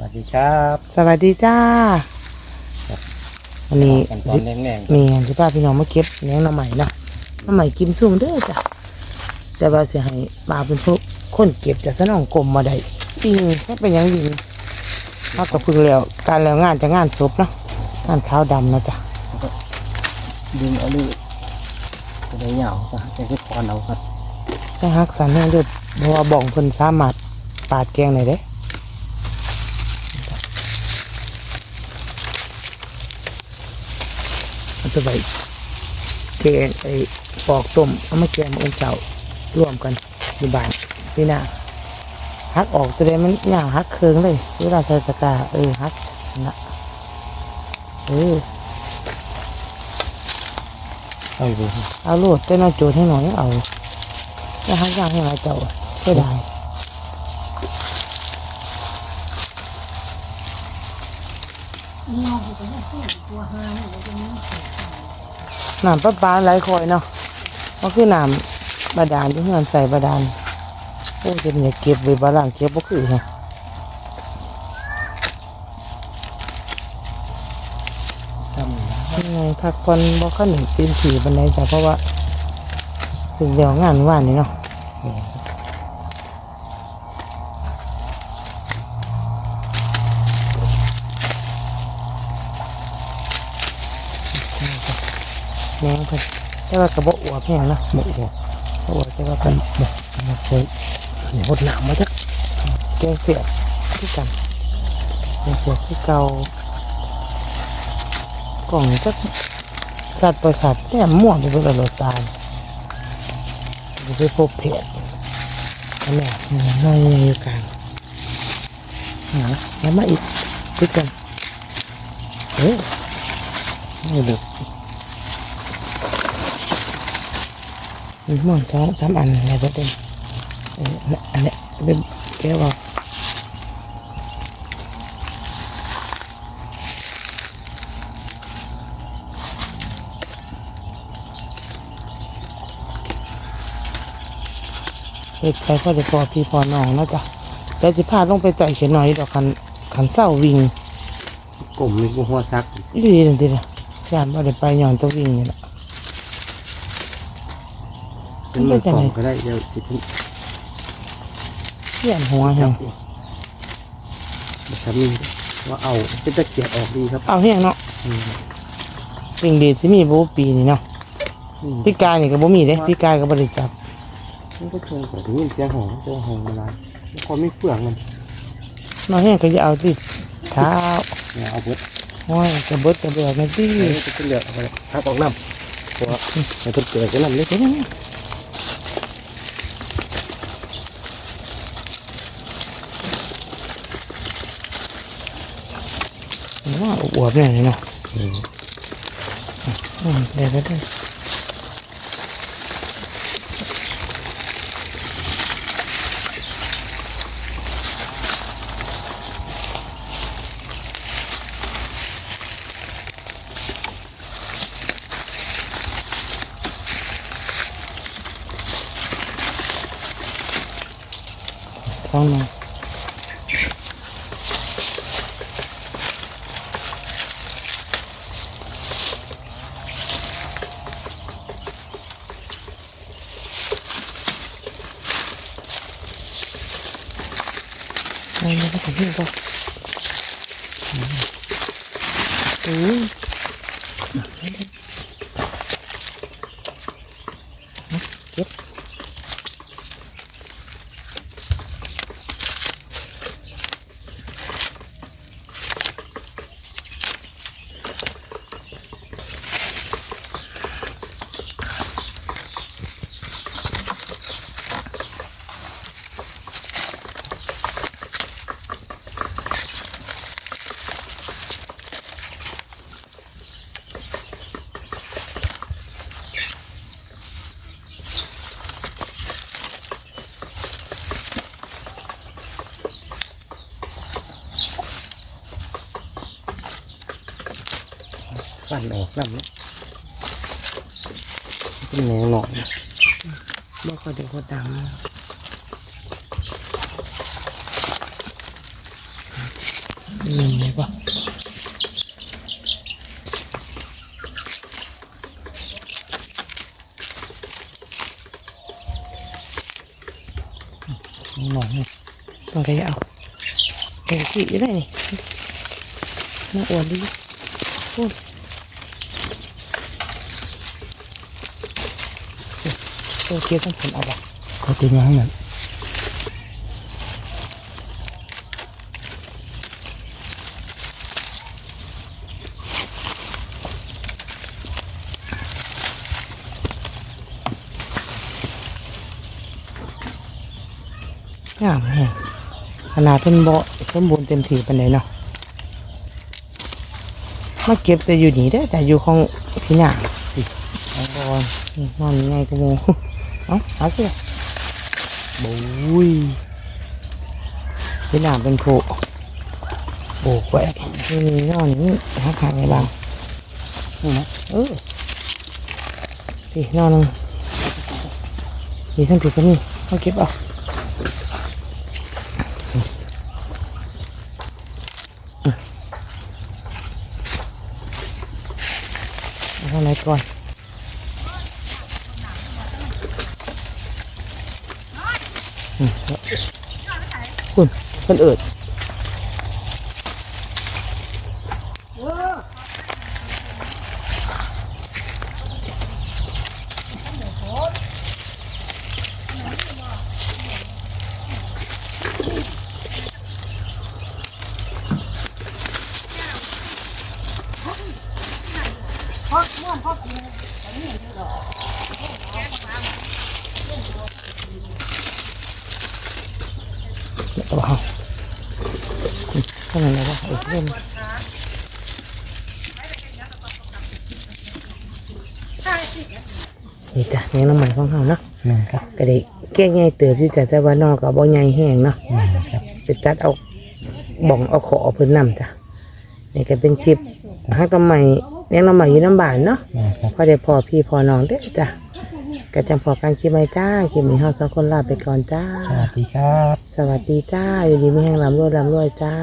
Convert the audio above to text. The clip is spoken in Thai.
วัสดีครับสวัสดีจ้าวันนี้กันตอสินแรงเมียนที่ป้าพี่น้องมาเก็บเลี้ยงหน้ำใหม่เนาะหน้ำใหม่กิมซุ่มเด้อจ้ะแต่ว่าสิให้ป้าเป็นพวกคนเก็บจะสนองกลมมาได้ปิงไม่เป็นหยังยิงมากกับพึ่งแล้วการแล้วงานจะงานศพเนาะงานขาวดำนะจ้ะๆดึงเอาลูกจะได้เหงาก็จะให้คอนเอาครับได้ฮักสันให้เลือดเพราะว่าบ่องเพิ่นสามารถปาดแกงได้เด้ เอาไปไว้แกงไอ้ปอกต้มเอามาแกงมาอุ่นเสาร่วมกันอยู่บ้านพี่นาฮักออกจะได้มันหยาฮักเคืองเลยเวลาใส่ตะกร้าเออฮักนั่นละเออเอาอยู่เอาโลดแต่น้อยโจทย์ให้หน่อยเอาแล้วฮักยากให้หลายเจ้าก็ได้น้ำประปาไหลคอยเนาะก็คือน้ำบาดาลที่เฮือนใส่บาดาลโอ้จะเนี่ยเก็บไว้บาลังเก็บบ่คือเหรอทำยังไงพักผ่อนบ่ค่อยหนึ่งตีนสี่บันไดจ้ะเพราะว่าถึงเดี๋ยวงานว่านนี่เนาะ แมงเพิ่นแต่ว่ากระบอกอวบแห้งนะบ่อวบอวบแต่ว่ากันบ่บ่เคยหดหนามมาจักแกงเสียบคือกันแกงเสียบคือเก่ากล่องจักสัตว์ประสาทแต้มม่วงไปเบิดแล้วตายจะไปพบเพจอันเนี้น้อยอยู่กลางหาแล้วมาอีกคือกันเอ้ยนี่ด็ก มีหมอนสองสามอันอะไรก็เป็นเอออันเนี้ยเป็นแก้วว่าเฮ็ดใช้พ่อจะพอพี่พอน้องเนาะจ้ะแล้วจะพาลงไปไต่เขียนหน่อยดอกคันคันเศร้าวิ่งกลมนี่กูหัวซักอีดีนั่นทีละยานว่าได้ไปหย่อนตัววิ่งนี่แหละ เป็นมือกล่องก็ได้เดี๋ยวสิที่เขียนหัวแห้งสามีว่าเอาเป็นตะเกียบออกดีครับ เอาแห้งเนาะอืมวิ่งดีที่มีบูปีนี่เนาะอืมพี่กายนี่ก็บ่มีเด้พี่กายก็บ่ได้จับมันก็ชงแต่ถึงยินเสียงหองเสียงหองอะไรมันความไม่เปลืองมันน้องแห้งก็จะเอาที่เท้าเนี่ยเอาเบิดห้อยกระเบิดกระเบิดนั่นที่เดี๋ยวจะเป็นเหลือเอาไปทับออกน้ำเพราะว่าให้เพิ่นเกิดกันน้ำเล็กเดี๋ยวนี้ ว่าอวบเนี่ยเนาะอืมอืมได้ได้ได้ท้องน้อง ไม่ไม่ต้องถึงก็อืมเก็บ ฟันออกน้ำเนาะเป็นแมงหนอนบ่ค่อยได้ก็ดังอืมไหนปะหนอนนี่ต้องไปเอาเด็กกี่อยู่ได้นี่น่าอวดดีพูด ตัวเกียวต้องผลเอาไปะเขาตีมาข้างนั้นงามแฮงขนาดเป็นเบาะสมบูรณ์เต็มที่ปานใดเนาะมาเก็บแต่อยู่นี่ได้แต่อยู่ของพี่หน้าสิของบอลนี่นอนยังไงกูโม เอ้าหาสิบุ้ยพี่หน้าเป็นโผโบกไว้นี่นี่นอนนี่หาขางไงบ้างนี่นะเออพี่นอนนึงนี่ทั้งติดกันนี่ต้องเก็ บเอาเอาข้างในก่อนอืมคุณเพิ่นเอิดเอาเอาอืมข้างในนะว่าเออเล่นนี่จ้ะเลี้ยงน้ำมันของเขาเนาะนี่ครับก็ได้แก้ง่ายเติบอยู่จ้ะแต่ว่านอกก็บ่ใหญ่แห้งเนาะนี่ครับไปตัดเอาบ่องเอาขอเอาเพิ่นนำจ้ะนี่ก็เป็นชิปฮักน้ำใหม่เลี้ยงน้ำใหม่อยู่น้ำบานเนาะนี่ครับพอได้พอพี่พอน้องเด้อจ้ะ ก็จังพอกันคลิปไหมจ้าคลิปนี้เฮาสองคนลาไปก่อนจ้า สวัสดีครับ สวัสดีจ้า อยู่ดีไม่แห้งลำรวยลำรวยจ้า